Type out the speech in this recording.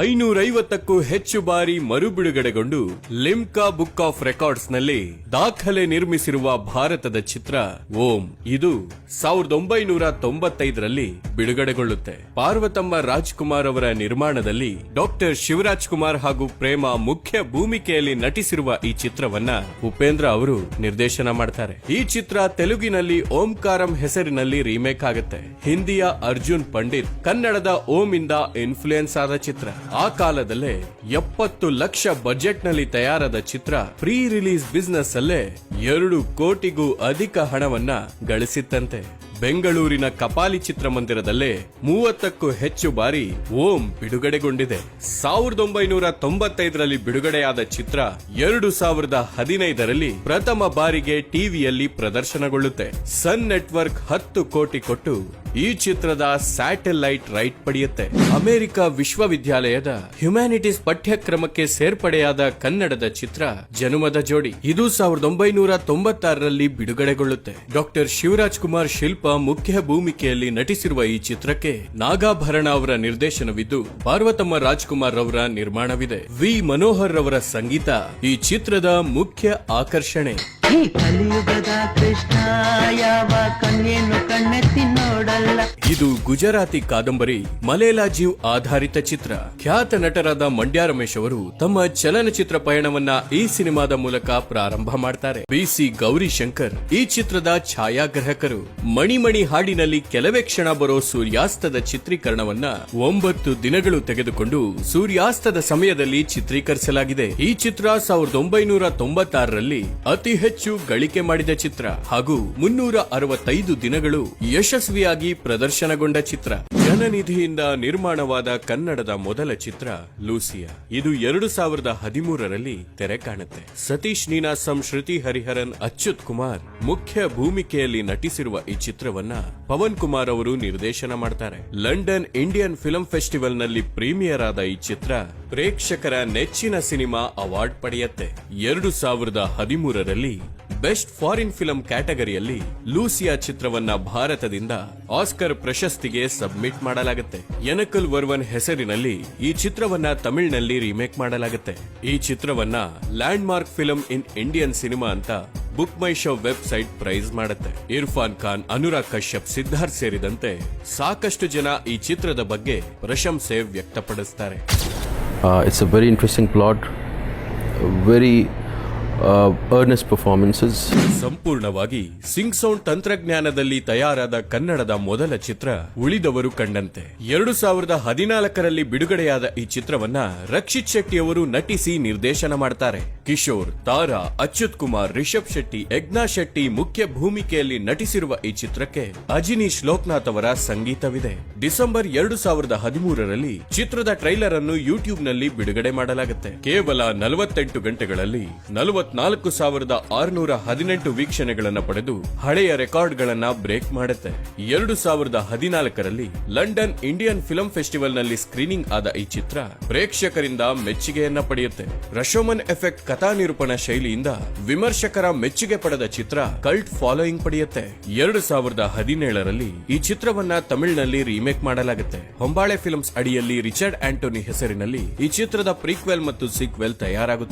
ಐನೂರೈವತ್ತಕ್ಕೂ ಹೆಚ್ಚು ಬಾರಿ ಮರುಬಿಡುಗಡೆಗೊಂಡು ಲಿಮ್ಕಾ ಬುಕ್ ಆಫ್ ರೆಕಾರ್ಡ್ಸ್ನಲ್ಲಿ ದಾಖಲೆ ನಿರ್ಮಿಸಿರುವ ಭಾರತದ ಚಿತ್ರ ಓಂ. ಇದು ಸಾವಿರದ ಒಂಬೈನೂರ ತೊಂಬತ್ತೈದರಲ್ಲಿ ಬಿಡುಗಡೆಗೊಳ್ಳುತ್ತೆ. ಪಾರ್ವತಮ್ಮ ರಾಜ್ಕುಮಾರ್ ಅವರ ನಿರ್ಮಾಣದಲ್ಲಿ ಡಾಕ್ಟರ್ ಶಿವರಾಜ್ ಕುಮಾರ್ ಹಾಗೂ ಪ್ರೇಮ ಮುಖ್ಯ ಭೂಮಿಕೆಯಲ್ಲಿ ನಟಿಸಿರುವ ಈ ಚಿತ್ರವನ್ನ ಉಪೇಂದ್ರ ಅವರು ನಿರ್ದೇಶನ ಮಾಡ್ತಾರೆ. ಈ ಚಿತ್ರ ತೆಲುಗಿನಲ್ಲಿ ಓಂಕಾರಂ ಹೆಸರಿನಲ್ಲಿ ರೀಮೇಕ್ ಆಗುತ್ತೆ. ಹಿಂದಿಯ ಅರ್ಜುನ್ ಪಂಡಿತ್ ಕನ್ನಡದ ಓಂ ಇಂದ ಇನ್ಫ್ಲೂಯೆನ್ಸ್ ಆದ ಚಿತ್ರ. ಆ ಕಾಲದಲ್ಲೇ ಎಪ್ಪತ್ತು ಲಕ್ಷ ಬಜೆಟ್ನಲ್ಲಿ ತಯಾರಾದ ಚಿತ್ರ ಪ್ರೀ ರಿಲೀಸ್ ಬಿಸ್ನೆಸ್ ಅಲ್ಲೇ ಎರಡು ಕೋಟಿಗೂ ಅಧಿಕ ಹಣವನ್ನ ಗಳಿಸಿತ್ತಂತೆ. ಬೆಂಗಳೂರಿನ ಕಪಾಲಿ ಚಿತ್ರಮಂದಿರದಲ್ಲೇ ಮೂವತ್ತಕ್ಕೂ ಹೆಚ್ಚು ಬಾರಿ ಓಂ ಬಿಡುಗಡೆಗೊಂಡಿದೆ. ಸಾವಿರದ ಒಂಬೈನೂರ ತೊಂಬತ್ತೈದರಲ್ಲಿ ಬಿಡುಗಡೆಯಾದ ಚಿತ್ರ ಎರಡು ಸಾವಿರದ ಹದಿನೈದರಲ್ಲಿ ಪ್ರಥಮ ಬಾರಿಗೆ ಟಿವಿಯಲ್ಲಿ ಪ್ರದರ್ಶನಗೊಳ್ಳುತ್ತೆ. ಸನ್ ನೆಟ್ವರ್ಕ್ ಹತ್ತು ಕೋಟಿ ಕೊಟ್ಟು ಈ ಚಿತ್ರದ ಸ್ಯಾಟಲೈಟ್ ರೈಟ್ ಪಡೆಯುತ್ತೆ. ಅಮೆರಿಕ ವಿಶ್ವವಿದ್ಯಾಲಯದ ಹ್ಯುಮ್ಯಾನಿಟೀಸ್ ಪಠ್ಯಕ್ರಮಕ್ಕೆ ಸೇರ್ಪಡೆಯಾದ ಕನ್ನಡದ ಚಿತ್ರ ಜನುಮದ ಜೋಡಿ. ಇದು ಸಾವಿರದ ಒಂಬೈನೂರ ತೊಂಬತ್ತಾರರಲ್ಲಿ ಬಿಡುಗಡೆಗೊಳ್ಳುತ್ತೆ. ಡಾಕ್ಟರ್ ಶಿವರಾಜ್ ಕುಮಾರ್ ಶಿಲ್ಪ ಮುಖ್ಯ ಭೂಮಿಕೆಯಲ್ಲಿ ನಟಿಸಿರುವ ಈ ಚಿತ್ರಕ್ಕೆ ನಾಗಾಭರಣ ಅವರ ನಿರ್ದೇಶನವಿದ್ದು, ಪಾರ್ವತಮ್ಮ ರಾಜ್ಕುಮಾರ್ ಅವರ ನಿರ್ಮಾಣವಿದೆ. ವಿ. ಮನೋಹರ್ ಅವರ ಸಂಗೀತ ಈ ಚಿತ್ರದ ಮುಖ್ಯ ಆಕರ್ಷಣೆ. ಈ ಕಲಿಯುಗದ ಕೃಷ್ಣ, ಯಾವ ಕಣ್ಣೇನು ಕಣ್ಣೆತ್ತಿ ನೋಡಲ್ಲ. ಇದು ಗುಜರಾತಿ ಕಾದಂಬರಿ ಮಲೇಲಾ ಜೀವ್ ಆಧಾರಿತ ಚಿತ್ರ. ಖ್ಯಾತ ನಟರಾದ ಮಂಡ್ಯ ರಮೇಶ್ ಅವರು ತಮ್ಮ ಚಲನಚಿತ್ರ ಪಯಣವನ್ನ ಈ ಸಿನಿಮಾದ ಮೂಲಕ ಪ್ರಾರಂಭ ಮಾಡ್ತಾರೆ. ಬಿಸಿ ಗೌರಿ ಶಂಕರ್ ಈ ಚಿತ್ರದ ಛಾಯಾಗ್ರಾಹಕರು. ಮಣಿಮಣಿ ಹಾಡಿನಲ್ಲಿ ಕೆಲವೇ ಕ್ಷಣ ಬರೋ ಸೂರ್ಯಾಸ್ತದ ಚಿತ್ರೀಕರಣವನ್ನ ಒಂಬತ್ತು ದಿನಗಳು ತೆಗೆದುಕೊಂಡು ಸೂರ್ಯಾಸ್ತದ ಸಮಯದಲ್ಲಿ ಚಿತ್ರೀಕರಿಸಲಾಗಿದೆ. ಈ ಚಿತ್ರ ಸಾವಿರದ ಒಂಬೈನೂರ ತೊಂಬತ್ತಾರರಲ್ಲಿ ಅತಿ ಹೆಚ್ಚು ಗಳಿಕೆ ಮಾಡಿದ ಚಿತ್ರ ಹಾಗೂ ಮುನ್ನೂರ ಅರವತ್ತೈದು ದಿನಗಳು ಯಶಸ್ವಿಯಾಗಿ ಪ್ರದರ್ಶನಗೊಂಡ ಚಿತ್ರ. ಜನನಿಧಿಯಿಂದ ನಿರ್ಮಾಣವಾದ ಕನ್ನಡದ ಮೊದಲ ಚಿತ್ರ ಲೂಸಿಯಾ. ಇದು ಎರಡು ಸಾವಿರದ ಹದಿಮೂರರಲ್ಲಿ ತೆರೆ ಕಾಣುತ್ತೆ. ಸತೀಶ್ ನೀನಾಸಂ ಶ್ರುತಿ ಹರಿಹರನ್ ಅಚ್ಯುತ್ ಕುಮಾರ್ ಮುಖ್ಯ ಭೂಮಿಕೆಯಲ್ಲಿ ನಟಿಸಿರುವ ಈ ಚಿತ್ರವನ್ನ ಪವನ್ ಕುಮಾರ್ ಅವರು ನಿರ್ದೇಶನ ಮಾಡ್ತಾರೆ. ಲಂಡನ್ ಇಂಡಿಯನ್ ಫಿಲಂ ಫೆಸ್ಟಿವಲ್ನಲ್ಲಿ ಪ್ರೀಮಿಯರ್ ಆದ ಈ ಚಿತ್ರ ಪ್ರೇಕ್ಷಕರ ನೆಚ್ಚಿನ ಸಿನಿಮಾ ಅವಾರ್ಡ್ ಪಡೆಯುತ್ತೆ. ಎರಡು ಸಾವಿರದ ಹದಿಮೂರರಲ್ಲಿ ಬೆಸ್ಟ್ ಫಾರಿನ್ ಫಿಲಂ ಕ್ಯಾಟಗರಿಯಲ್ಲಿ ಲೂಸಿಯಾ ಚಿತ್ರವನ್ನ ಭಾರತದಿಂದ ಆಸ್ಕರ್ ಪ್ರಶಸ್ತಿಗೆ ಸಬ್ಮಿಟ್ ಮಾಡಲಾಗುತ್ತೆ. ಎನಕಲ್ ವರ್ವನ್ ಹೆಸರಿನಲ್ಲಿ ಈ ಚಿತ್ರವನ್ನ ತಮಿಳಿನಲ್ಲಿ ರೀಮೇಕ್ ಮಾಡಲಾಗುತ್ತೆ. ಈ ಚಿತ್ರವನ್ನ landmark film in Indian cinema ಅಂತ book my show website praise ಮಾಡುತ್ತೆ. ಇರ್ಫಾನ್ ಖಾನ್ ಅನುರಾಗ್ ಕಶ್ಯಪ್ ಸಿದ್ಧಾರ್ಥ್ ಸೇರಿದಂತೆ ಸಾಕಷ್ಟು ಜನ ಈ ಚಿತ್ರದ ಬಗ್ಗೆ ಪ್ರಶಂಸೆ ವ್ಯಕ್ತಪಡಿಸ್ತಾರೆ. It's a very interesting plot plot, very performances ಸಂಪೂರ್ಣವಾಗಿ ಸಿಂಗ್ ಸೌಂಡ್ ತಂತ್ರಜ್ಞಾನದಲ್ಲಿ ತಯಾರಾದ ಕನ್ನಡದ ಮೊದಲ ಚಿತ್ರ ಉಳಿದವರು ಕಂಡಂತೆ. ಎರಡು ಸಾವಿರದ ಹದಿನಾಲ್ಕರಲ್ಲಿ ಬಿಡುಗಡೆಯಾದ ಈ ಚಿತ್ರವನ್ನ ರಕ್ಷಿತ್ ಶೆಟ್ಟಿ ಅವರು ನಟಿಸಿ ನಿರ್ದೇಶನ ಮಾಡ್ತಾರೆ. ಕಿಶೋರ್, ತಾರಾ, ಅಚ್ಯುತ್ ಕುಮಾರ್, ರಿಷಬ್ ಶೆಟ್ಟಿ, ಯಜ್ಞಾ ಶೆಟ್ಟಿ ಮುಖ್ಯ ಭೂಮಿಕೆಯಲ್ಲಿ ನಟಿಸಿರುವ ಈ ಚಿತ್ರಕ್ಕೆ ಅಜಿನೀಶ್ ಲೋಕನಾಥ್ ಅವರ ಸಂಗೀತವಿದೆ. ಡಿಸೆಂಬರ್ ಎರಡು ಸಾವಿರದ ಹದಿಮೂರರಲ್ಲಿ ಚಿತ್ರದ ಟ್ರೈಲರ್ ಅನ್ನು ಯೂಟ್ಯೂಬ್ನಲ್ಲಿ ಬಿಡುಗಡೆ ಮಾಡಲಾಗುತ್ತೆ. ಕೇವಲ ನಲವತ್ತೆಂಟು ಗಂಟೆಗಳಲ್ಲಿ ನಲವತ್ನಾಲ್ಕು ಸಾವಿರದ ಆರುನೂರ ಹದಿನೆಂಟು ವೀಕ್ಷಣೆಗಳನ್ನ ಪಡೆದು ಹಳೆಯ ರೆಕಾರ್ಡ್ ಗಳನ್ನ ಬ್ರೇಕ್ ಮಾಡುತ್ತೆ. ಎರಡು ಸಾವಿರದ ಹದಿನಾಲ್ಕರಲ್ಲಿ ಲಂಡನ್ ಇಂಡಿಯನ್ ಫಿಲಂ ಫೆಸ್ಟಿವಲ್ನಲ್ಲಿ ಸ್ಕ್ರೀನಿಂಗ್ ಆದ ಈ ಚಿತ್ರ ಪ್ರೇಕ್ಷಕರಿಂದ ಮೆಚ್ಚುಗೆಯನ್ನ ಪಡೆಯುತ್ತೆ. ರಶೋಮನ್ ಎಫೆಕ್ಟ್ ಕಥಾ ನಿರೂಪಣಾ ಶೈಲಿಯಿಂದ ವಿಮರ್ಶಕರ ಮೆಚ್ಚುಗೆ ಪಡೆದ ಚಿತ್ರ ಕಲ್ಟ್ ಫಾಲೋಯಿಂಗ್ ಪಡೆಯುತ್ತೆ. ಎರಡು ಸಾವಿರದ ಹದಿನೇಳರಲ್ಲಿ ಈ ಚಿತ್ರವನ್ನ ತಮಿಳಿನಲ್ಲಿ ರೀಮೇಕ್ ಮಾಡಲಾಗುತ್ತೆ. ಹೊಂಬಾಳೆ ಫಿಲ್ಮ್ಸ್ ಅಡಿಯಲ್ಲಿ ರಿಚರ್ಡ್ ಆಂಟೋನಿ ಹೆಸರಿನಲ್ಲಿ ಈ ಚಿತ್ರದ ಪ್ರೀಕ್ವೆಲ್ ಮತ್ತು ಸೀಕ್ವೆಲ್ ತಯಾರಾಗುತ್ತೆ.